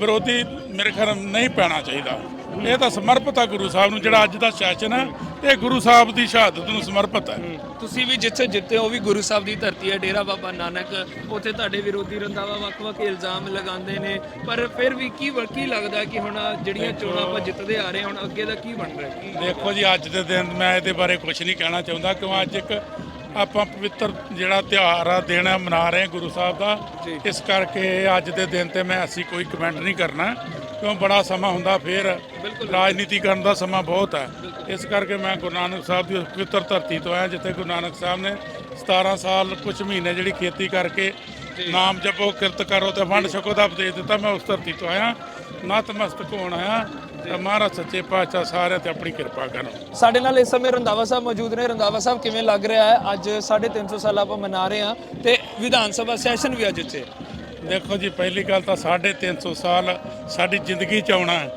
ਵਿਰੋਧੀ ਮੇਰੇ ਖਿਆਲ ਨਹੀਂ ਪੈਣਾ ਚਾਹੀਦਾ। ਇਹ ਤਾਂ ਸਮਰਪਿਤ ਆ ਗੁਰੂ ਸਾਹਿਬ ਨੂੰ ਜਿਹੜਾ ਅੱਜ ਦਾ ਸੈਸ਼ਨ ਹੈ ਇਹ ਗੁਰੂ ਸਾਹਿਬ ਦੀ ਸ਼ਹਾਦਤ ਨੂੰ ਸਮਰਪਿਤ ਹੈ। ਤੁਸੀਂ ਵੀ ਜਿੱਥੇ ਜਿੱਤੇ ਉਹ ਵੀ ਗੁਰੂ ਸਾਹਿਬ ਦੀ ਧਰਤੀ ਹੈ ਡੇਰਾ ਬਾਬਾ ਨਾਨਕ। ਉੱਥੇ ਤੁਹਾਡੇ ਵਿਰੋਧੀ ਰੰਦਾਵਾ ਵੱਖ-ਵੱਖ ਇਲਜ਼ਾਮ ਲਗਾਉਂਦੇ ਨੇ। ਪਰ ਫਿਰ ਵੀ ਕੀ ਕੀ ਲੱਗਦਾ ਕਿ ਹੁਣ ਜਿਹੜੀਆਂ ਚੋਣਾਂ ਆਪਾਂ ਜਿੱਤਦੇ ਆ ਰਹੇ ਹੁਣ ਅੱਗੇ ਦਾ ਕੀ ਬਣ ਰਿਹਾ ਦੇਖੋ ਜੀ ਅੱਜ ਦੇ ਦਿਨ ਮੈਂ ਇਹਦੇ ਬਾਰੇ ਕੁਝ ਨਹੀਂ ਕਹਿਣਾ ਚਾਹੁੰਦਾ ਕਿਉਂ ਅੱਜ ਇੱਕ ਆਪਾਂ ਪਵਿੱਤਰ ਜਿਹੜਾ ਤਿਉਹਾਰ ਆ ਦਿਨ ਆ ਮਨਾ ਰਹੇ ਗੁਰੂ ਸਾਹਿਬ ਦਾ। ਇਸ ਕਰਕੇ ਅੱਜ ਦੇ ਦਿਨ ਤੇ ਮੈਂ ਅਸੀਂ ਕੋਈ ਕਮੈਂਟ ਨਹੀਂ ਕਰਨਾ ਕਿਉਂ ਬੜਾ ਸਮਾਂ ਹੁੰਦਾ ਫਿਰ ਰਾਜਨੀਤੀ ਕਰਨ ਦਾ ਸਮਾਂ ਬਹੁਤ ਹੈ ਇਸ ਕਰਕੇ ਮੈਂ ਗੁਰੂ ਨਾਨਕ ਸਾਹਿਬ ਦੀ ਪਵਿੱਤਰ ਧਰਤੀ ਤੋਂ ਆਇਆ ਜਿੱਥੇ ਗੁਰੂ ਨਾਨਕ ਸਾਹਿਬ ਨੇ 17 ਸਾਲ ਕੁਝ ਮਹੀਨੇ ਜਿਹੜੀ ਖੇਤੀ ਕਰਕੇ ਨਾਮ ਜਪੋ ਕਿਰਤ ਕਰੋ ਤੇ ਵੰਡ ਛਕੋ ਦਾ ਉਪਦੇਸ਼ ਦਿੱਤਾ ਮੈਂ ਉਸ ਧਰਤੀ ਤੋਂ ਆਇਆ। ਨਤਮਸਤਕ ਹੋਣ ਆਇਆ। ਤੇ ਮਹਾਰਾਜ ਸੱਚੇ ਪਾਤਸ਼ਾਹ ਸਾਰਿਆਂ ਤੇ ਆਪਣੀ ਕਿਰਪਾ ਕਰਨ। ਸਾਡੇ ਨਾਲ ਇਸ ਸਮੇਂ ਰੰਦਾਵਾ ਸਾਹਿਬ ਮੌਜੂਦ ਨੇ। ਰੰਦਾਵਾ ਸਾਹਿਬ ਕਿਵੇਂ ਲੱਗ ਰਿਹਾ ਹੈ? ਅੱਜ 350 ਸਾਲ ਆਪਾਂ ਮਨਾ ਰਹੇ ਹਾਂ ਤੇ ਵਿਧਾਨ ਸਭਾ ਸੈਸ਼ਨ ਵੀ ਅੱਜ ਇੱਥੇ। ਦੇਖੋ ਜੀ ਪਹਿਲੀ ਗੱਲ ਤਾਂ 350 ਸਾਲ ਸਾਡੀ ਜ਼ਿੰਦਗੀ ਚ ਆਉਣਾ ਹੈ।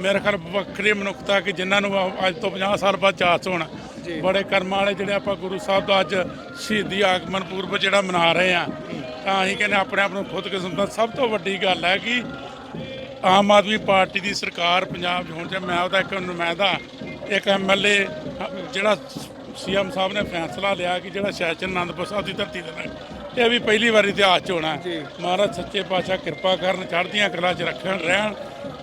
ਮੇਰੇ ਖਿਆਲ ਵੱਖਰੀ ਮਨੁੱਖਤਾ ਕਿ ਜਿਨ੍ਹਾਂ ਨੂੰ ਅੱਜ ਤੋਂ 50 ਸਾਲ ਬਾਅਦ ਚਾਸ ਹੋਣਾ। ਬੜੇ ਕਰਮਾਂ ਵਾਲੇ ਜਿਹੜੇ ਆਪਾਂ ਗੁਰੂ ਸਾਹਿਬ ਦਾ ਅੱਜ ਸ਼ਹੀਦੀ ਆਗਮਨ ਪੁਰਬ ਜਿਹੜਾ ਮਨਾ ਰਹੇ ਆ ਤਾਂ ਅਸੀਂ ਕਹਿੰਦੇ ਆਪਣੇ ਆਪ ਨੂੰ ਖੁਦ ਕਿਸਮਤ ਸਭ ਤੋਂ ਵੱਡੀ ਗੱਲ ਹੈ ਕਿ ਆਮ ਆਦਮੀ ਪਾਰਟੀ ਦੀ ਸਰਕਾਰ ਪੰਜਾਬ 'ਚ ਹੁਣ ਤੇ ਮੈਂ ਉਹਦਾ ਇੱਕ ਨੁਮਾਇੰਦਾ ਇੱਕ ਐਮਐਲਏ ਜਿਹੜਾ ਸੀਐਮ ਸਾਹਿਬ ਨੇ ਫੈਸਲਾ ਲਿਆ ਕਿ ਜਿਹੜਾ ਸੈਸ਼ਨ ਆਨੰਦਪੁਰ ਸਾਹਿਬ ਦੀ ਧਰਤੀ ਤੇ ਨਾ ਇਹ ਵੀ ਪਹਿਲੀ ਵਾਰ ਇਤਿਹਾਸ 'ਚ ਹੋਣਾ। ਮਹਾਰਾਜ ਸੱਚੇ ਪਾਤਸ਼ਾਹ ਕਿਰਪਾ ਕਰਨ ਚੜ੍ਹਦੀਆਂ ਕਲਾ 'ਚ ਰੱਖਣ ਰਹਿਣ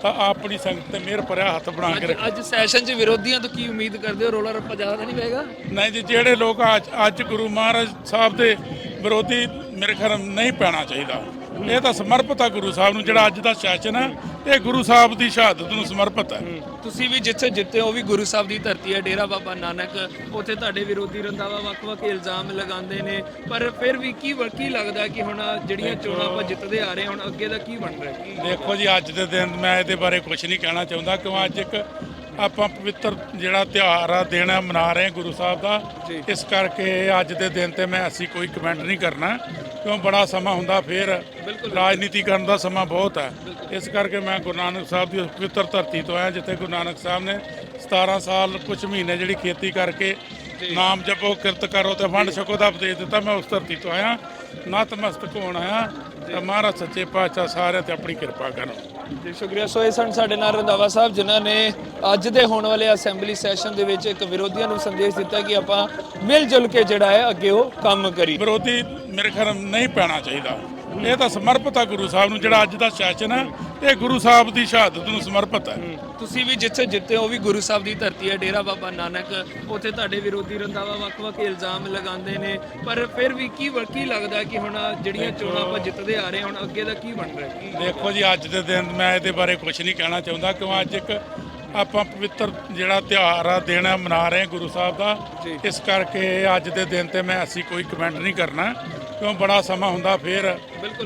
ਤਾਂ ਆਪਣੀ ਸੰਗਤ ਤੇ ਮਿਹਰ ਭਰਿਆ ਹੱਥ ਬਣਾ ਕੇ ਅੱਜ ਸੈਸ਼ਨ 'ਚ ਵਿਰੋਧੀਆਂ ਤੋਂ ਕੀ ਉਮੀਦ ਕਰਦੇ ਹੋ? ਰੋਲਾ ਰੱਪਾ ਜ਼ਿਆਦਾ ਨਹੀਂ ਪਏਗਾ? ਨਹੀਂ ਜੀ ਜਿਹੜੇ ਲੋਕ ਅੱਜ ਅੱਜ ਗੁਰੂ ਮਹਾਰਾਜ ਸਾਹਿਬ ਦੇ ਵਿਰੋਧੀ ਮੇਰੇ ਖਿਆਲ ਨਾਲ ਨਹੀਂ ਪੈਣਾ ਚਾਹੀਦਾ। ਇਹ ਤਾਂ ਸਮਰਪਿਤ ਆ ਗੁਰੂ ਸਾਹਿਬ ਨੂੰ ਜਿਹੜਾ ਅੱਜ ਦਾ ਸੈਸ਼ਨ ਹੈ ਇਹ ਗੁਰੂ ਸਾਹਿਬ ਦੀ ਸ਼ਹਾਦਤ ਨੂੰ ਸਮਰਪਿਤ ਹੈ। ਤੁਸੀਂ ਵੀ ਜਿੱਥੇ ਜਿੱਤੇ ਉਹ ਵੀ ਗੁਰੂ ਸਾਹਿਬ ਦੀ ਧਰਤੀ ਹੈ ਡੇਰਾ ਬਾਬਾ ਨਾਨਕ। ਉੱਥੇ ਤੁਹਾਡੇ ਵਿਰੋਧੀ ਰੰਦਾਵਾ ਵੱਖ-ਵੱਖ ਇਲਜ਼ਾਮ ਲਗਾਉਂਦੇ ਨੇ। ਪਰ ਫਿਰ ਵੀ ਕੀ ਕੀ ਲੱਗਦਾ ਕਿ ਹੁਣ ਜਿਹੜੀਆਂ ਚੋਣਾਂ ਆਪਾਂ ਜਿੱਤਦੇ ਆ ਰਹੇ ਹਾਂ, ਹੁਣ ਅੱਗੇ ਦਾ ਕੀ ਬਣ ਰਿਹਾ? ਦੇਖੋ ਜੀ ਅੱਜ ਦੇ ਦਿਨ ਮੈਂ ਇਹਦੇ ਬਾਰੇ ਕੁਝ ਨਹੀਂ ਕਹਿਣਾ ਚਾਹੁੰਦਾ ਕਿਉਂ ਅੱਜ ਇੱਕ ਆਪਾਂ ਪਵਿੱਤਰ ਜਿਹੜਾ ਤਿਉਹਾਰ ਆ ਦਿਨ ਆ ਮਨਾ ਰਹੇ ਹਾਂ ਗੁਰੂ ਸਾਹਿਬ ਦਾ। ਇਸ ਕਰਕੇ ਅੱਜ ਦੇ ਦਿਨ ਤੇ ਮੈਂ ਅਸੀਂ ਕੋਈ ਕਮੈਂਟ ਨਹੀਂ ਕਰਨਾ ਕਿਉਂ ਬੜਾ ਸਮਾਂ ਹੁੰਦਾ ਫਿਰ ਰਾਜਨੀਤੀ ਕਰਨ ਦਾ ਸਮਾਂ ਬਹੁਤ ਹੈ। ਇਸ ਕਰਕੇ ਮੈਂ ਗੁਰੂ ਨਾਨਕ ਸਾਹਿਬ ਦੀ ਪਵਿੱਤਰ ਧਰਤੀ ਤੋਂ ਆਇਆ ਜਿੱਥੇ ਗੁਰੂ ਨਾਨਕ ਸਾਹਿਬ ਨੇ 17 ਸਾਲ ਕੁਝ ਮਹੀਨੇ ਜਿਹੜੀ ਖੇਤੀ ਕਰਕੇ ਨਾਮ ਜਪੋ ਕਿਰਤ ਕਰੋ ਤੇ ਵੰਡ ਛਕੋ ਦਾ ਉਪਦੇਸ਼ ਦਿੱਤਾ ਮੈਂ ਉਸ ਧਰਤੀ ਤੋਂ ਆਇਆ। ਨਤਮਸਤਕ ਹੋਣ ਆਇਆ ਤੇ ਮਹਾਰਾਜ ਸੱਚੇ ਪਾਤਸ਼ਾਹ ਸਾਰਿਆਂ ਤੇ ਆਪਣੀ ਕਿਰਪਾ ਕਰਨ। ਜੀ ਸ਼ੁਕਰੀਆ। ਸੋ ਇਹ ਸਨ ਸਾਡੇ ਨਾਲ ਰੰਦਾਵਾ ਸਾਹਿਬ ਜਿਨ੍ਹਾਂ ਨੇ ਅੱਜ ਦੇ ਹੋਣ ਵਾਲੇ ਅਸੈਂਬਲੀ ਸੈਸ਼ਨ ਦੇ ਵਿੱਚ ਇੱਕ ਵਿਰੋਧੀਆਂ ਨੂੰ ਸੰਦੇਸ਼ ਦਿੱਤਾ ਕਿ ਆਪਾਂ ਮਿਲ ਜੁਲ ਕੇ ਜਿਹੜਾ ਹੈ ਅੱਗੇ ਉਹ ਕੰਮ ਕਰੀ ਵਿਰੋਧੀ ਮੇਰੇ ਖਿਆਲ ਨਹੀਂ ਪੈਣਾ ਚਾਹੀਦਾ। ਇਹ ਤਾਂ ਸਮਰਪਿਤ ਆ ਗੁਰੂ ਸਾਹਿਬ ਨੂੰ ਜਿਹੜਾ ਅੱਜ ਦਾ ਸੈਸ਼ਨ ਹੈ ਇਹ ਗੁਰੂ ਸਾਹਿਬ ਦੀ ਸ਼ਹਾਦਤ ਨੂੰ ਸਮਰਪਿਤ ਹੈ। ਤੁਸੀਂ ਵੀ ਜਿੱਥੇ ਜਿੱਤੇ ਉਹ ਵੀ ਗੁਰੂ ਸਾਹਿਬ ਦੀ ਧਰਤੀ ਹੈ ਡੇਰਾ ਬਾਬਾ ਨਾਨਕ। ਉੱਥੇ ਤੁਹਾਡੇ ਵਿਰੋਧੀ ਰੰਦਾਵਾ ਵੱਖ-ਵੱਖ ਇਲਜ਼ਾਮ ਲਗਾਉਂਦੇ ਨੇ। ਪਰ ਫਿਰ ਵੀ ਕੀ ਕੀ ਲੱਗਦਾ ਕਿ ਹੁਣ ਜਿਹੜੀਆਂ ਚੋਣਾਂ ਆਪਾਂ ਜਿੱਤਦੇ ਆ ਰਹੇ ਹਾਂ, ਹੁਣ ਅੱਗੇ ਦਾ ਕੀ ਬਣ ਰਿਹਾ ਕੀ ਦੇਖੋ ਜੀ ਅੱਜ ਦੇ ਦਿਨ ਮੈਂ ਇਹਦੇ ਬਾਰੇ ਕੁਝ ਨਹੀਂ ਕਹਿਣਾ ਚਾਹੁੰਦਾ ਕਿਉਂ ਅੱਜ ਇੱਕ ਆਪਾਂ ਪਵਿੱਤਰ ਜਿਹੜਾ ਤਿਉਹਾਰ ਆ ਦਿਨ ਆ ਮਨਾ ਰਹੇ ਹਾਂ ਗੁਰੂ ਸਾਹਿਬ ਦਾ। ਇਸ ਕਰਕੇ ਅੱਜ ਦੇ ਦਿਨ ਤੇ ਮੈਂ ਅਸੀਂ ਕੋਈ ਕਮੈਂਟ ਨਹੀਂ ਕਰਨਾ। ਕਿਉਂ ਬੜਾ ਸਮਾਂ ਹੁੰਦਾ ਫਿਰ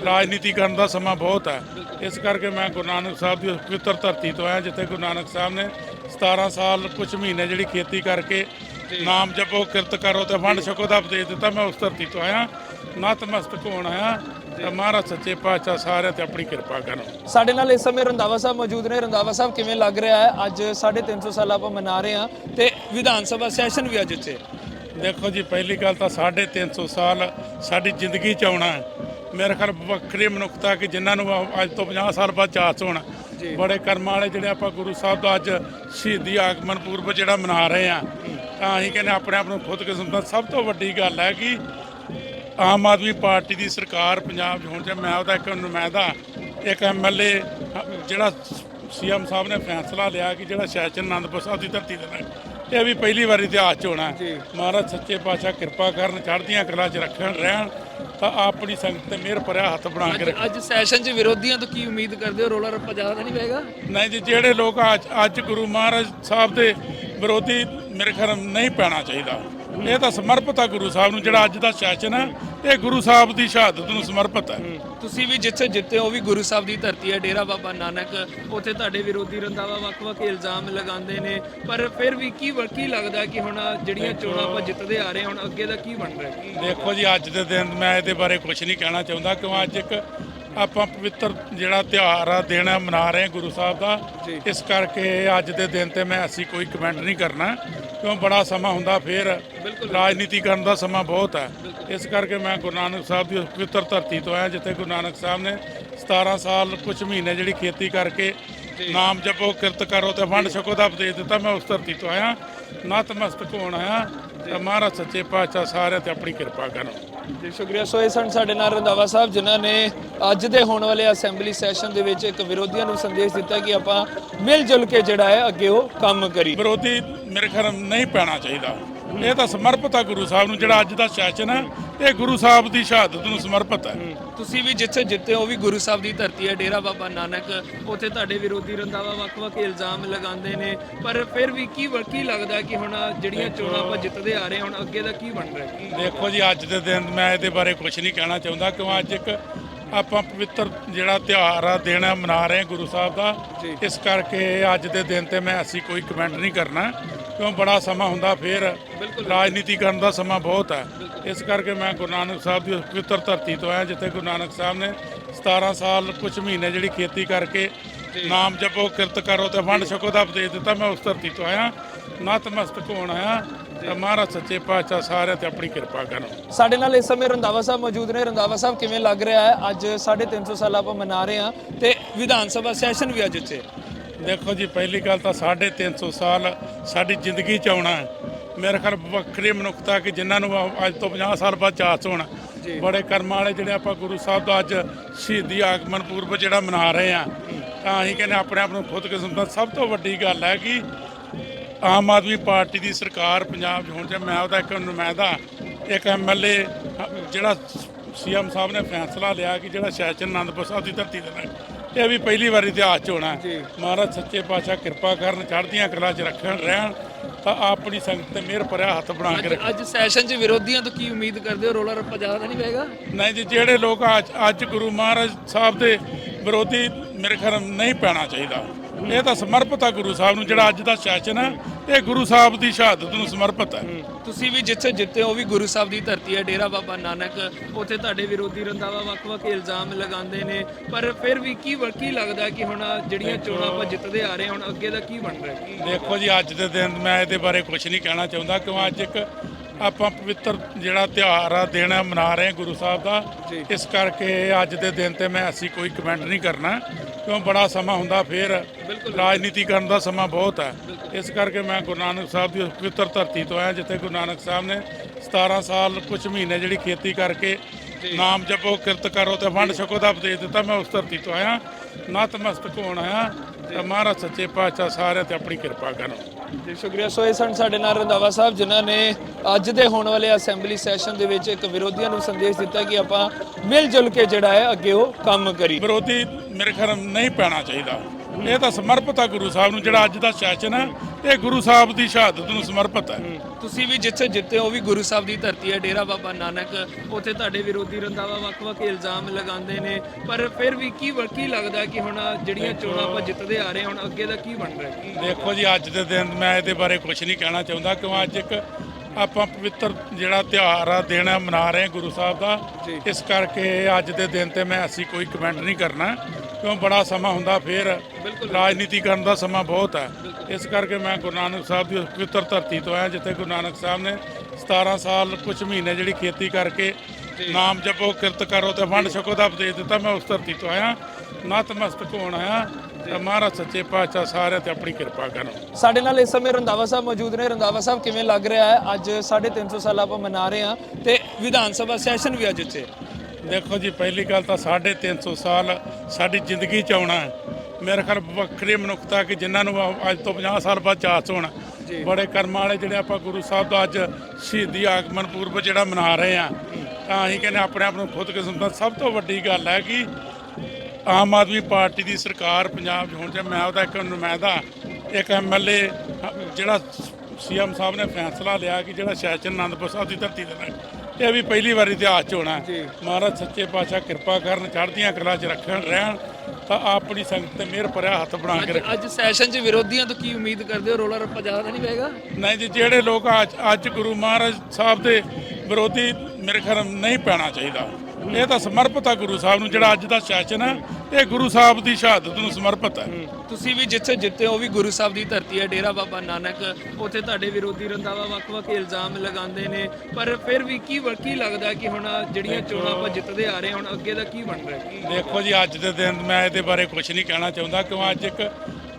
ਰਾਜਨੀਤੀ ਕਰਨ ਦਾ ਸਮਾਂ ਬਹੁਤ ਹੈ। ਇਸ ਕਰਕੇ ਮੈਂ ਗੁਰੂ ਨਾਨਕ ਸਾਹਿਬ ਦੀ ਉਸ ਪਵਿੱਤਰ ਧਰਤੀ ਤੋਂ ਆਇਆ ਜਿੱਥੇ ਗੁਰੂ ਨਾਨਕ ਸਾਹਿਬ ਨੇ 17 ਸਾਲ ਕੁਝ ਮਹੀਨੇ ਜਿਹੜੀ ਖੇਤੀ ਕਰਕੇ ਨਾਮ ਜਪੋ ਕਿਰਤ ਕਰੋ ਤੇ ਵੰਡ ਛਕੋ ਦਾ ਉਪਦੇਸ਼ ਦਿੱਤਾ ਮੈਂ ਉਸ ਧਰਤੀ ਤੋਂ ਆਇਆ। ਨਤਮਸਤਕ ਹੋਣ ਆਇਆ ਤੇ ਮਹਾਰਾਜ ਸੱਚੇ ਪਾਤਸ਼ਾਹ ਸਾਰਿਆਂ ਤੇ ਆਪਣੀ ਕਿਰਪਾ ਕਰਨ। ਸਾਡੇ ਨਾਲ ਇਸ ਸਮੇਂ ਰੰਦਾਵਾ ਸਾਹਿਬ ਮੌਜੂਦ ਨੇ। ਰੰਦਾਵਾ ਸਾਹਿਬ ਕਿਵੇਂ ਲੱਗ ਰਿਹਾ ਹੈ? ਅੱਜ 350 ਸਾਲ ਆਪਾਂ ਮਨਾ ਰਹੇ ਹਾਂ ਤੇ ਵਿਧਾਨ ਸਭਾ ਸੈਸ਼ਨ ਵੀ ਅੱਜ ਇੱਥੇ। ਦੇਖੋ ਜੀ ਪਹਿਲੀ ਗੱਲ ਤਾਂ 350 ਸਾਲ ਸਾਡੀ ਜ਼ਿੰਦਗੀ ਚ ਆਉਣਾ। ਮੇਰੇ ਖਿਆਲ ਵੱਖਰੀ ਮਨੁੱਖਤਾ ਕਿ ਜਿਨ੍ਹਾਂ ਨੂੰ ਅੱਜ ਤੋਂ 50 ਸਾਲ ਬਾਅਦ ਚਾਸ ਹੋਣਾ ਬੜੇ ਕਰਮਾਂ ਵਾਲੇ ਜਿਹੜੇ ਆਪਾਂ ਗੁਰੂ ਸਾਹਿਬ ਦਾ ਅੱਜ ਸ਼ਹੀਦੀ ਆਗਮਨ ਪੁਰਬ ਜਿਹੜਾ ਮਨਾ ਰਹੇ ਆ ਤਾਂ ਅਸੀਂ ਕਹਿੰਦੇ ਆਪਣੇ ਆਪ ਨੂੰ ਖੁਦ ਕਿਸਮਤ ਸਭ ਤੋਂ ਵੱਡੀ ਗੱਲ ਹੈ ਕਿ ਆਮ ਆਦਮੀ ਪਾਰਟੀ ਦੀ ਸਰਕਾਰ ਪੰਜਾਬ 'ਚ ਹੁਣ ਤੇ ਮੈਂ ਉਹਦਾ ਇੱਕ ਨੁਮਾਇੰਦਾ ਇੱਕ ਐਮਐਲਏ ਜਿਹੜਾ ਸੀਐਮ ਸਾਹਿਬ ਨੇ ਫੈਸਲਾ ਲਿਆ ਕਿ ਜਿਹੜਾ ਸੈਸ਼ਨ ਆਨੰਦਪੁਰ ਸਾਹਿਬ ਦੀ ਧਰਤੀ ਤੇ ਇਹ ਵੀ ਪਹਿਲੀ ਵਾਰ ਇਤਿਹਾਸ 'ਚ ਹੋਣਾ। ਹੈ। ਮਹਾਰਾਜ ਸੱਚੇ ਪਾਤਸ਼ਾਹ ਕਿਰਪਾ ਕਰਨ ਚੜ੍ਹਦੀਆਂ ਕਲਾ 'ਚ ਰੱਖਣ ਰਹਿਣ ਤਾਂ ਆਪਣੀ ਸੰਗਤ ਤੇ ਮਿਹਰ ਭਰਿਆ ਹੱਥ ਬਣਾ ਕੇ ਰੱਖਣ। ਅੱਜ ਸੈਸ਼ਨ 'ਚ ਵਿਰੋਧੀਆਂ ਤੋਂ ਕੀ ਉਮੀਦ ਕਰਦੇ ਹੋ? ਰੋਲਾ ਰੱਪਾ ਜ਼ਿਆਦਾ ਤਾਂ ਨਹੀਂ ਪਏਗਾ? ਨਹੀਂ ਜੀ ਜਿਹੜੇ ਲੋਕ ਅੱਜ ਅੱਜ ਗੁਰੂ ਮਹਾਰਾਜ ਸਾਹਿਬ ਦੇ ਵਿਰੋਧੀ ਮੇਰੇ ਖਿਆਲ ਨਾਲ ਨਹੀਂ ਪੈਣਾ ਚਾਹੀਦਾ। ਇਹ ਤਾਂ ਸਮਰਪਿਤ ਆ ਗੁਰੂ ਸਾਹਿਬ ਨੂੰ ਜਿਹੜਾ ਅੱਜ ਦਾ ਸੈਸ਼ਨ ਹੈ ਇਹ ਗੁਰੂ ਸਾਹਿਬ ਦੀ ਸ਼ਹਾਦਤ ਨੂੰ ਸਮਰਪਿਤ ਹੈ। ਤੁਸੀਂ ਵੀ ਜਿੱਥੇ ਜਿੱਤੇ ਉਹ ਵੀ ਗੁਰੂ ਸਾਹਿਬ ਦੀ ਧਰਤੀ ਹੈ ਡੇਰਾ ਬਾਬਾ ਨਾਨਕ। ਉੱਥੇ ਤੁਹਾਡੇ ਵਿਰੋਧੀ ਰੰਦਾਵਾ ਵੱਖ-ਵੱਖ ਇਲਜ਼ਾਮ ਲਗਾਉਂਦੇ ਨੇ। ਪਰ ਫਿਰ ਵੀ ਕੀ ਕੀ ਲੱਗਦਾ ਕਿ ਹੁਣ ਜਿਹੜੀਆਂ ਚੋਣਾਂ ਆਪਾਂ ਜਿੱਤਦੇ ਆ ਰਹੇ ਹੁਣ ਅੱਗੇ ਦਾ ਕੀ ਬਣ ਰਿਹਾ ਦੇਖੋ ਜੀ ਅੱਜ ਦੇ ਦਿਨ ਮੈਂ ਇਹਦੇ ਬਾਰੇ ਕੁਝ ਨਹੀਂ ਕਹਿਣਾ ਚਾਹੁੰਦਾ ਕਿਉਂ ਅੱਜ ਇੱਕ ਆਪਾਂ ਪਵਿੱਤਰ ਜਿਹੜਾ ਤਿਉਹਾਰ ਆ ਆ ਮਨਾ ਰਹੇ ਗੁਰੂ ਸਾਹਿਬ ਦਾ। ਇਸ ਕਰਕੇ ਅੱਜ ਦੇ ਦਿਨ ਤੇ ਮੈਂ ਅਸੀਂ ਕੋਈ ਕਮੈਂਟ ਨਹੀਂ ਕਰਨਾ। ਕਿਉਂ ਬੜਾ ਸਮਾਂ ਹੁੰਦਾ ਫਿਰ ਰਾਜਨੀਤੀ ਕਰਨ ਦਾ ਸਮਾਂ ਬਹੁਤ ਹੈ। ਇਸ ਕਰਕੇ ਮੈਂ ਗੁਰੂ ਨਾਨਕ ਸਾਹਿਬ ਦੀ ਪਵਿੱਤਰ ਧਰਤੀ ਤੋਂ ਆਇਆ ਜਿੱਥੇ ਗੁਰੂ ਨਾਨਕ ਸਾਹਿਬ ਨੇ 17 ਸਾਲ ਕੁਝ ਮਹੀਨੇ ਜਿਹੜੀ ਖੇਤੀ ਕਰਕੇ ਨਾਮ ਜਪੋ ਕਿਰਤ ਕਰੋ ਤੇ ਵੰਡ ਛਕੋ ਦਾ ਉਪਦੇਸ਼ ਦਿੱਤਾ ਮੈਂ ਉਸ ਧਰਤੀ ਤੋਂ ਆਇਆ। ਨਤਮਸਤਕ ਹੋਣ ਆਇਆ। ਤੇ ਮਹਾਰਾਜ ਸੱਚੇ ਪਾਤਸ਼ਾਹ ਸਾਰਿਆਂ ਤੇ ਆਪਣੀ ਕਿਰਪਾ ਕਰਨ ਜੀ, ਸ਼ੁਕਰੀਆ। ਸੋ ਇਹ ਸਨ ਸਾਡੇ ਨਾਲ ਰੰਧਾਵਾ ਸਾਹਿਬ, ਜਿਨ੍ਹਾਂ ਨੇ ਅੱਜ ਦੇ ਹੋਣ ਵਾਲੇ ਅਸੈਂਬਲੀ ਸੈਸ਼ਨ ਦੇ ਵਿੱਚ ਇੱਕ ਵਿਰੋਧੀਆਂ ਨੂੰ ਸੰਦੇਸ਼ ਦਿੱਤਾ ਕਿ ਆਪਾਂ ਮਿਲ ਜੁਲ ਕੇ ਜਿਹੜਾ ਹੈ, ਅੱਗੇ ਉਹ ਕੰਮ ਕਰੀ ਵਿਰੋਧੀ ਮੇਰੇ ਖਿਆਲ ਨਹੀਂ ਪੈਣਾ ਚਾਹੀਦਾ। ਇਹ ਤਾਂ ਸਮਰਪਿਤ ਆ ਗੁਰੂ ਸਾਹਿਬ ਨੂੰ ਜਿਹੜਾ ਅੱਜ ਦਾ ਸੈਸ਼ਨ ਹੈ ਇਹ ਗੁਰੂ ਸਾਹਿਬ ਦੀ ਸ਼ਹਾਦਤ ਨੂੰ ਸਮਰਪਿਤ ਹੈ। ਤੁਸੀਂ ਵੀ ਜਿੱਥੇ ਜਿੱਤੇ ਹੋ ਵੀ ਗੁਰੂ ਸਾਹਿਬ ਦੀ ਧਰਤੀ ਹੈ ਡੇਰਾ ਬਾਬਾ ਨਾਨਕ। ਉੱਥੇ ਤੁਹਾਡੇ ਵਿਰੋਧੀ ਰੰਧਾਵਾ ਵੱਖ-ਵੱਖ ਇਲਜ਼ਾਮ ਲਗਾਉਂਦੇ ਨੇ। ਪਰ ਫਿਰ ਵੀ ਕੀ ਕੀ ਲੱਗਦਾ ਕਿ ਹੁਣ ਜਿਹੜੀਆਂ ਚੋਣਾਂ ਆਪਾਂ ਜਿੱਤਦੇ ਆ ਰਹੇ ਹੁਣ ਅੱਗੇ ਦਾ ਕੀ ਬਣ ਰਿਹਾ? ਦੇਖੋ ਜੀ ਅੱਜ ਦੇ ਦਿਨ ਮੈਂ ਇਹਦੇ ਬਾਰੇ ਕੁਝ ਨਹੀਂ ਕਹਿਣਾ ਚਾਹੁੰਦਾ ਕਿਉਂ ਅੱਜ ਇੱਕ ਆਪਾਂ ਪਵਿੱਤਰ ਜਿਹੜਾ ਤਿਉਹਾਰ ਆ ਆ ਮਨਾ ਰਹੇ ਗੁਰੂ ਸਾਹਿਬ ਦਾ। ਇਸ ਕਰਕੇ ਅੱਜ ਦੇ ਦਿਨ ਤੇ ਮੈਂ ਅਸੀਂ ਕੋਈ ਕਮੈਂਟ ਨਹੀਂ ਕਰਨਾ। ਕਿਉਂ ਬੜਾ ਸਮਾਂ ਹੁੰਦਾ ਫਿਰ ਰਾਜਨੀਤੀ ਕਰਨ ਦਾ ਸਮਾਂ ਬਹੁਤ ਹੈ। ਇਸ ਕਰਕੇ ਮੈਂ ਗੁਰੂ ਨਾਨਕ ਸਾਹਿਬ ਦੀ ਪਵਿੱਤਰ ਧਰਤੀ ਤੋਂ ਆਇਆ ਜਿੱਥੇ ਗੁਰੂ ਨਾਨਕ ਸਾਹਿਬ ਨੇ 17 ਸਾਲ ਕੁਝ ਮਹੀਨੇ ਜਿਹੜੀ ਖੇਤੀ ਕਰਕੇ ਨਾਮ ਜਪੋ ਕਿਰਤ ਕਰੋ ਤੇ ਵੰਡ ਛਕੋ ਦਾ ਉਪਦੇਸ਼ ਦਿੱਤਾ ਮੈਂ ਉਸ ਧਰਤੀ ਤੋਂ ਆਇਆ। ਨਤਮਸਤਕ ਹੋਣ ਆਇਆ ਤੇ ਮਹਾਰਾਜ ਸੱਚੇ ਪਾਤਸ਼ਾਹ ਸਾਰਿਆਂ ਤੇ ਆਪਣੀ ਕਿਰਪਾ ਕਰਨ ਸਾਡੇ ਨਾਲ ਇਸ ਸਮੇਂ ਰੰਧਾਵਾ ਸਾਹਿਬ ਮੌਜੂਦ ਨੇ। ਰੰਧਾਵਾ ਸਾਹਿਬ ਕਿਵੇਂ ਲੱਗ ਰਿਹਾ ਹੈ? ਅੱਜ 350 ਸਾਲ ਆਪਾਂ ਮਨਾ ਰਹੇ ਹਾਂ ਤੇ ਵਿਧਾਨ ਸਭਾ ਸੈਸ਼ਨ ਵੀ ਅੱਜ ਇੱਥੇ ਦੇਖੋ ਜੀ ਪਹਿਲੀ ਗੱਲ ਤਾਂ 350 ਸਾਲ ਸਾਡੀ ਜ਼ਿੰਦਗੀ ਚ ਆਉਣਾ ਹੈ। ਮੇਰੇ ਖਿਆਲ ਵੱਖਰੀ ਮਨੁੱਖਤਾ ਕਿ ਜਿਨ੍ਹਾਂ ਨੂੰ ਅੱਜ ਤੋਂ 50 ਸਾਲ ਬਾਅਦ ਚਾਸ ਹੋਣਾ। ਬੜੇ ਕਰਮਾਂ ਵਾਲੇ ਜਿਹੜੇ ਆਪਾਂ ਗੁਰੂ ਸਾਹਿਬ ਦਾ ਅੱਜ ਸ਼ਹੀਦੀ ਆਗਮਨ ਪੁਰਬ ਜਿਹੜਾ ਮਨਾ ਰਹੇ ਆ ਤਾਂ ਅਸੀਂ ਕਹਿੰਦੇ ਆਪਣੇ ਆਪ ਨੂੰ ਖੁਦ ਕਿਸਮਤ ਸਭ ਤੋਂ ਵੱਡੀ ਗੱਲ ਹੈ ਕਿ ਆਮ ਆਦਮੀ ਪਾਰਟੀ ਦੀ ਸਰਕਾਰ ਪੰਜਾਬ 'ਚ ਹੁਣ ਜੇ ਮੈਂ ਉਹਦਾ ਇੱਕ ਨੁਮਾਇੰਦਾ ਇੱਕ ਐਮਐਲਏ ਜਿਹੜਾ ਸੀਐਮ ਸਾਹਿਬ ਨੇ ਫੈਸਲਾ ਲਿਆ ਕਿ ਜਿਹੜਾ ਸੈਸ਼ਨ ਆਨੰਦਪੁਰ ਸਾਹਿਬ ਦੀ ਧਰਤੀ ਤੇ ਇਹ ਵੀ ਪਹਿਲੀ ਵਾਰ ਇਤਿਹਾਸ 'ਚ ਹੋਣਾ ਹੈ। ਮਹਾਰਾਜ ਸੱਚੇ ਪਾਤਸ਼ਾਹ ਕਿਰਪਾ ਕਰਨ ਚੜ੍ਹਦੀਆਂ ਕਲਾ 'ਚ ਰੱਖਣ ਰਹਿਣ ਤਾਂ ਆਪਣੀ ਸੰਗਤ ਤੇ ਮਿਹਰ ਭਰਿਆ ਹੱਥ ਬਣਾ ਕੇ ਰੱਖਣ। ਅੱਜ ਸੈਸ਼ਨ 'ਚ ਵਿਰੋਧੀਆਂ ਤੋਂ ਕੀ ਉਮੀਦ ਕਰਦੇ ਹੋ? ਰੋਲਾ ਰੱਪਾ ਜ਼ਿਆਦਾ ਤਾਂ ਨਹੀਂ ਪਏਗਾ? ਨਹੀਂ ਜੀ ਜਿਹੜੇ ਲੋਕ ਅੱਜ ਅੱਜ ਗੁਰੂ ਮਹਾਰਾਜ ਸਾਹਿਬ ਦੇ ਵਿਰੋਧੀ ਮੇਰੇ ਖਿਆਲ ਨਾਲ ਨਹੀਂ ਪੈਣਾ ਚਾਹੀਦਾ। ਇਹ ਤਾਂ ਸਮਰਪਿਤ ਆ ਗੁਰੂ ਸਾਹਿਬ ਨੂੰ ਜਿਹੜਾ ਅੱਜ ਦਾ ਸੈਸ਼ਨ ਹੈ ਇਹ ਗੁਰੂ ਸਾਹਿਬ ਦੀ ਸ਼ਹਾਦਤ ਨੂੰ ਸਮਰਪਿਤ ਹੈ। ਤੁਸੀਂ ਵੀ ਜਿੱਥੇ ਜਿੱਤੇ ਉਹ ਵੀ ਗੁਰੂ ਸਾਹਿਬ ਦੀ ਧਰਤੀ ਹੈ ਡੇਰਾ ਬਾਬਾ ਨਾਨਕ। ਉੱਥੇ ਤੁਹਾਡੇ ਵਿਰੋਧੀ ਰੰਧਾਵਾ ਵੱਖ-ਵੱਖ ਇਲਜ਼ਾਮ ਲਗਾਉਂਦੇ ਨੇ। ਪਰ ਫਿਰ ਵੀ ਕੀ ਕੀ ਲੱਗਦਾ ਕਿ ਹੁਣ ਜਿਹੜੀਆਂ ਚੋਣਾਂ ਆਪਾਂ ਜਿੱਤਦੇ ਆ ਰਹੇ ਹੁਣ ਅੱਗੇ ਦਾ ਕੀ ਬਣ ਰਿਹਾ? ਦੇਖੋ ਜੀ ਅੱਜ ਦੇ ਦਿਨ ਮੈਂ ਇਹਦੇ ਬਾਰੇ ਕੁਝ ਨਹੀਂ ਕਹਿਣਾ ਚਾਹੁੰਦਾ ਕਿਉਂ ਅੱਜ ਇੱਕ ਆਪਾਂ ਪਵਿੱਤਰ ਜਿਹੜਾ ਤਿਉਹਾਰ ਆ ਦਿਨ ਮਨਾ ਰਹੇ ਗੁਰੂ ਸਾਹਿਬ ਦਾ। ਇਸ ਕਰਕੇ ਅੱਜ ਦੇ ਦਿਨ ਤੇ ਮੈਂ ਅਸੀਂ ਕੋਈ ਕਮੈਂਟ ਨਹੀਂ ਕਰਨਾ। ਕਿਉਂ ਬੜਾ ਸਮਾਂ ਹੁੰਦਾ ਫਿਰ ਰਾਜਨੀਤੀ ਕਰਨ ਦਾ ਸਮਾਂ ਬਹੁਤ ਹੈ। ਇਸ ਕਰਕੇ ਮੈਂ ਗੁਰੂ ਨਾਨਕ ਸਾਹਿਬ ਦੀ ਪਵਿੱਤਰ ਧਰਤੀ ਤੋਂ ਆਇਆ ਜਿੱਥੇ ਗੁਰੂ ਨਾਨਕ ਸਾਹਿਬ ਨੇ 17 ਸਾਲ ਕੁਝ ਮਹੀਨੇ ਜਿਹੜੀ ਖੇਤੀ ਕਰਕੇ ਨਾਮ ਜਪੋ ਕਿਰਤ ਕਰੋ ਤੇ ਵੰਡ ਛਕੋ ਦਾ ਉਪਦੇਸ਼ ਦਿੱਤਾ ਮੈਂ ਉਸ ਧਰਤੀ ਤੋਂ ਆਇਆ। ਨਤਮਸਤਕ ਹੋਣ ਆਇਆ। ਤੇ ਮਹਾਰਾਜ ਸੱਚੇ ਪਾਤਸ਼ਾਹ ਸਾਰਿਆਂ ਤੇ ਆਪਣੀ ਕਿਰਪਾ ਕਰਨ। ਜੀ ਸ਼ੁਕਰੀਆ ਸੋ ਇਹ ਸਨ ਸਾਡੇ ਨਾਲ ਰੰਧਾਵਾ ਸਾਹਿਬ, ਜਿਨ੍ਹਾਂ ਨੇ ਅੱਜ ਦੇ ਹੋਣ ਵਾਲੇ ਅਸੈਂਬਲੀ ਸੈਸ਼ਨ ਦੇ ਵਿੱਚ ਇੱਕ ਵਿਰੋਧੀਆਂ ਨੂੰ ਸੰਦੇਸ਼ ਦਿੱਤਾ ਕਿ ਆਪਾਂ ਮਿਲ ਜੁਲ ਕੇ ਜਿਹੜਾ ਹੈ ਅੱਗੇ ਉਹ ਕੰਮ ਕਰੀ ਵਿਰੋਧੀ ਮੇਰੇ ਖਿਆਲ ਨਹੀਂ ਪੈਣਾ ਚਾਹੀਦਾ। ਇਹ ਤਾਂ ਸਮਰਪਿਤ ਆ ਗੁਰੂ ਸਾਹਿਬ ਨੂੰ, ਜਿਹੜਾ ਅੱਜ ਦਾ ਸੈਸ਼ਨ ਹੈ ਇਹ ਗੁਰੂ ਸਾਹਿਬ ਦੀ ਸ਼ਹਾਦਤ ਨੂੰ ਸਮਰਪਿਤ ਹੈ। ਤੁਸੀਂ ਵੀ ਜਿੱਥੇ ਜਿੱਤੇ ਉਹ ਵੀ ਗੁਰੂ ਸਾਹਿਬ ਦੀ ਧਰਤੀ ਹੈ ਡੇਰਾ ਬਾਬਾ ਨਾਨਕ। ਉੱਥੇ ਤੁਹਾਡੇ ਵਿਰੋਧੀ ਰੰਧਾਵਾ ਵੱਖ-ਵੱਖ ਇਲਜ਼ਾਮ ਲਗਾਉਂਦੇ ਨੇ। ਪਰ ਫਿਰ ਵੀ ਕੀ ਕੀ ਲੱਗਦਾ ਕਿ ਹੁਣ ਜਿਹੜੀਆਂ ਚੋਣਾਂ ਆਪਾਂ ਜਿੱਤਦੇ ਆ ਰਹੇ ਹੁਣ ਅੱਗੇ ਦਾ ਕੀ ਬਣ ਰਿਹਾ ਦੇਖੋ ਜੀ ਅੱਜ ਦੇ ਦਿਨ ਮੈਂ ਇਹਦੇ ਬਾਰੇ ਕੁਝ ਨਹੀਂ ਕਹਿਣਾ ਚਾਹੁੰਦਾ ਕਿਉਂ ਅੱਜ ਇੱਕ ਆਪਾਂ ਪਵਿੱਤਰ ਜਿਹੜਾ ਤਿਉਹਾਰ ਆ ਆ ਮਨਾ ਰਹੇ ਗੁਰੂ ਸਾਹਿਬ ਦਾ। ਇਸ ਕਰਕੇ ਅੱਜ ਦੇ ਦਿਨ ਤੇ ਮੈਂ ਅਸੀਂ ਕੋਈ ਕਮੈਂਟ ਨਹੀਂ ਕਰਨਾ। ਕਿਉਂ ਬੜਾ ਸਮਾਂ ਹੁੰਦਾ ਫਿਰ ਰਾਜਨੀਤੀ ਕਰਨ ਦਾ ਸਮਾਂ ਬਹੁਤ ਹੈ। ਇਸ ਕਰਕੇ ਮੈਂ ਗੁਰੂ ਨਾਨਕ ਸਾਹਿਬ ਦੀ ਉਸ ਪਵਿੱਤਰ ਧਰਤੀ ਤੋਂ ਆਇਆ ਜਿੱਥੇ ਗੁਰੂ ਨਾਨਕ ਸਾਹਿਬ ਨੇ 17 ਸਾਲ ਕੁਝ ਮਹੀਨੇ ਜਿਹੜੀ ਖੇਤੀ ਕਰਕੇ ਨਾਮ ਜਪੋ ਕਿਰਤ ਕਰੋ ਤੇ ਵੰਡ ਛਕੋ ਦਾ ਉਪਦੇਸ਼ ਦਿੱਤਾ ਮੈਂ ਉਸ ਧਰਤੀ ਤੋਂ ਆਇਆ। ਨਤਮਸਤਕ ਹੋਣ ਆਇਆ ਤੇ ਮਹਾਰਾਜ ਸੱਚੇ ਪਾਤਸ਼ਾਹ ਸਾਰਿਆਂ ਤੇ ਆਪਣੀ ਕਿਰਪਾ ਕਰਨ ਸਾਡੇ ਨਾਲ ਇਸ ਸਮੇਂ ਰੰਧਾਵਾ ਸਾਹਿਬ ਮੌਜੂਦ ਨੇ। ਰੰਧਾਵਾ ਸਾਹਿਬ ਕਿਵੇਂ ਲੱਗ ਰਿਹਾ ਹੈ? ਅੱਜ 350 ਸਾਲ ਆਪਾਂ ਮਨਾ ਰਹੇ ਹਾਂ ਤੇ ਵਿਧਾਨ ਸਭਾ ਸੈਸ਼ਨ ਵੀ ਅੱਜ ਇੱਥੇ ਦੇਖੋ ਜੀ ਪਹਿਲੀ ਗੱਲ ਤਾਂ 350 ਸਾਲ ਸਾਡੀ ਜ਼ਿੰਦਗੀ ਚ ਆਉਣਾ ਹੈ। ਮੇਰੇ ਖਿਆਲ ਵੱਖਰੀ ਮਨੁੱਖਤਾ ਕਿ ਜਿਨ੍ਹਾਂ ਨੂੰ ਅੱਜ ਤੋਂ 50 ਸਾਲ ਬਾਅਦ ਚਾਸ ਹੋਣਾ ਬੜੇ ਕਰਮਾਂ ਵਾਲੇ ਜਿਹੜੇ ਆਪਾਂ ਗੁਰੂ ਸਾਹਿਬ ਦਾ ਅੱਜ ਸ਼ਹੀਦੀ ਆਗਮਨ ਪੁਰਬ ਜਿਹੜਾ ਮਨਾ ਰਹੇ ਆ ਤਾਂ ਅਸੀਂ ਕਹਿੰਦੇ ਆਪਣੇ ਆਪ ਨੂੰ ਖੁਦ ਕਿਸਮਤ ਸਭ ਤੋਂ ਵੱਡੀ ਗੱਲ ਹੈ ਕਿ ਆਮ ਆਦਮੀ ਪਾਰਟੀ ਦੀ ਸਰਕਾਰ ਪੰਜਾਬ 'ਚ ਹੁਣ ਜੇ ਮੈਂ ਉਹਦਾ ਇੱਕ ਨੁਮਾਇੰਦਾ ਇੱਕ ਐਮਐਲਏ ਜਿਹੜਾ ਸੀਐਮ ਸਾਹਿਬ ਨੇ ਫੈਸਲਾ ਲਿਆ ਕਿ ਜਿਹੜਾ ਸੈਸ਼ਨ ਆਨੰਦਪੁਰ ਸਾਹਿਬ ਦੀ ਧਰਤੀ ਤੇ ਇਹ ਵੀ ਪਹਿਲੀ ਵਾਰ ਇਤਿਹਾਸ 'ਚ ਹੋਣਾ। ਮਹਾਰਾਜ ਸੱਚੇ ਪਾਤਸ਼ਾਹ ਕਿਰਪਾ ਕਰਨ ਚੜ੍ਹਦੀਆਂ ਕਲਾ 'ਚ ਰੱਖਣ ਰਹਿਣ ਤਾਂ ਆਪਣੀ ਸੰਗਤ ਤੇ ਮਿਹਰ ਭਰਿਆ ਹੱਥ ਬਣਾ ਕੇ ਅੱਜ ਸੈਸ਼ਨ 'ਚ ਵਿਰੋਧੀਆਂ ਤੋਂ ਕੀ ਉਮੀਦ ਕਰਦੇ ਹੋ? ਰੋਲਾ ਰੱਪਾ ਜ਼ਿਆਦਾ ਨਹੀਂ ਪਏਗਾ? ਨਹੀਂ ਜੀ ਜਿਹੜੇ ਲੋਕ ਅੱਜ ਅੱਜ ਗੁਰੂ ਮਹਾਰਾਜ ਸਾਹਿਬ ਦੇ ਵਿਰੋਧੀ ਮੇਰੇ ਖਿਆਲ ਨਾਲ ਨਹੀਂ ਪੈਣਾ ਚਾਹੀਦਾ। ਇਹ ਤਾਂ ਸਮਰਪਿਤ ਆ ਗੁਰੂ ਸਾਹਿਬ ਨੂੰ ਜਿਹੜਾ ਅੱਜ ਦਾ ਸੈਸ਼ਨ ਹੈ ਇਹ ਗੁਰੂ ਸਾਹਿਬ ਦੀ ਸ਼ਹਾਦਤ ਨੂੰ ਸਮਰਪਿਤ ਹੈ। ਤੁਸੀਂ ਵੀ ਜਿੱਥੇ ਜਿੱਤੇ ਉਹ ਵੀ ਗੁਰੂ ਸਾਹਿਬ ਦੀ ਧਰਤੀ ਹੈ ਡੇਰਾ ਬਾਬਾ ਨਾਨਕ। ਉੱਥੇ ਤੁਹਾਡੇ ਵਿਰੋਧੀ ਰੰਦਾਵਾ ਵੱਖ-ਵੱਖ ਇਲਜ਼ਾਮ ਲਗਾਉਂਦੇ ਨੇ। ਪਰ ਫਿਰ ਵੀ ਕੀ ਕੀ ਲੱਗਦਾ ਕਿ ਹੁਣ ਜਿਹੜੀਆਂ ਚੋਣਾਂ ਆਪਾਂ ਜਿੱਤਦੇ ਆ ਰਹੇ ਹੁਣ ਅੱਗੇ ਦਾ ਕੀ ਬਣ ਰਿਹਾ ਦੇਖੋ ਜੀ ਅੱਜ ਦੇ ਦਿਨ ਮੈਂ ਇਹਦੇ ਬਾਰੇ ਕੁਝ ਨਹੀਂ ਕਹਿਣਾ ਚਾਹੁੰਦਾ ਕਿਉਂ ਅੱਜ ਇੱਕ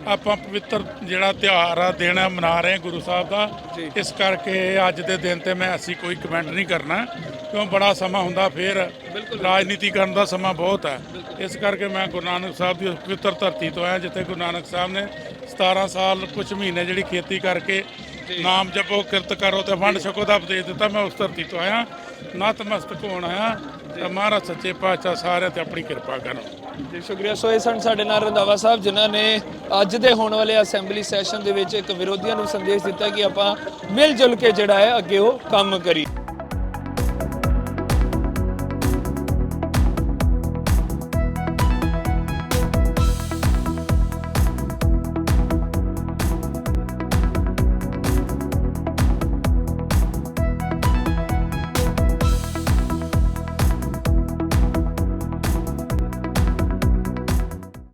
ਆਪਾਂ ਪਵਿੱਤਰ ਜਿਹੜਾ ਤਿਉਹਾਰ ਆ ਦਿਨ ਆ ਮਨਾ ਰਹੇ ਗੁਰੂ ਸਾਹਿਬ ਦਾ। ਇਸ ਕਰਕੇ ਅੱਜ ਦੇ ਦਿਨ ਤੇ ਮੈਂ ਅਸੀਂ ਕੋਈ ਕਮੈਂਟ ਨਹੀਂ ਕਰਨਾ। ਕਿਉਂ ਬੜਾ ਸਮਾਂ ਹੁੰਦਾ ਫਿਰ ਰਾਜਨੀਤੀ ਕਰਨ ਦਾ ਸਮਾਂ ਬਹੁਤ ਹੈ। ਇਸ ਕਰਕੇ ਮੈਂ ਗੁਰੂ ਨਾਨਕ ਸਾਹਿਬ ਦੀ ਉਸ ਪਵਿੱਤਰ ਧਰਤੀ ਤੋਂ ਆਇਆ ਜਿੱਥੇ ਗੁਰੂ ਨਾਨਕ ਸਾਹਿਬ ਨੇ 17 ਸਾਲ ਕੁਝ ਮਹੀਨੇ ਜਿਹੜੀ ਖੇਤੀ ਕਰਕੇ ਨਾਮ ਜਪੋ ਕਿਰਤ ਕਰੋ ਤੇ ਵੰਡ ਛਕੋ ਦਾ ਉਪਦੇਸ਼ ਦਿੱਤਾ ਮੈਂ ਉਸ ਧਰਤੀ ਤੋਂ ਆਇਆ। ਨਤਮਸਤਕ ਹੋਣ ਆਇਆ ਤੇ ਮਹਾਰਾਜ ਸੱਚੇ ਪਾਤਸ਼ਾਹ ਸਾਰਿਆਂ ਤੇ ਆਪਣੀ ਕਿਰਪਾ ਕਰਨ ਜੀ ਸ਼ੁਕਰੀਆ। ਸੋ ਇਹ ਸਨ ਸਾਡੇ ਨਾਲ ਰੰਦਾਵਾ ਸਾਹਿਬ ਜਿਨ੍ਹਾਂ ਨੇ ਅੱਜ ਦੇ ਹੋਣ ਵਾਲੇ ਅਸੈਂਬਲੀ ਸੈਸ਼ਨ ਦੇ ਵਿੱਚ ਇੱਕ ਵਿਰੋਧੀਆਂ ਨੂੰ ਸੰਦੇਸ਼ ਦਿੱਤਾ ਕਿ ਆਪਾਂ ਮਿਲ ਜੁਲ ਕੇ ਜਿਹੜਾ ਹੈ ਅੱਗੇ ਉਹ ਕੰਮ ਕਰੀ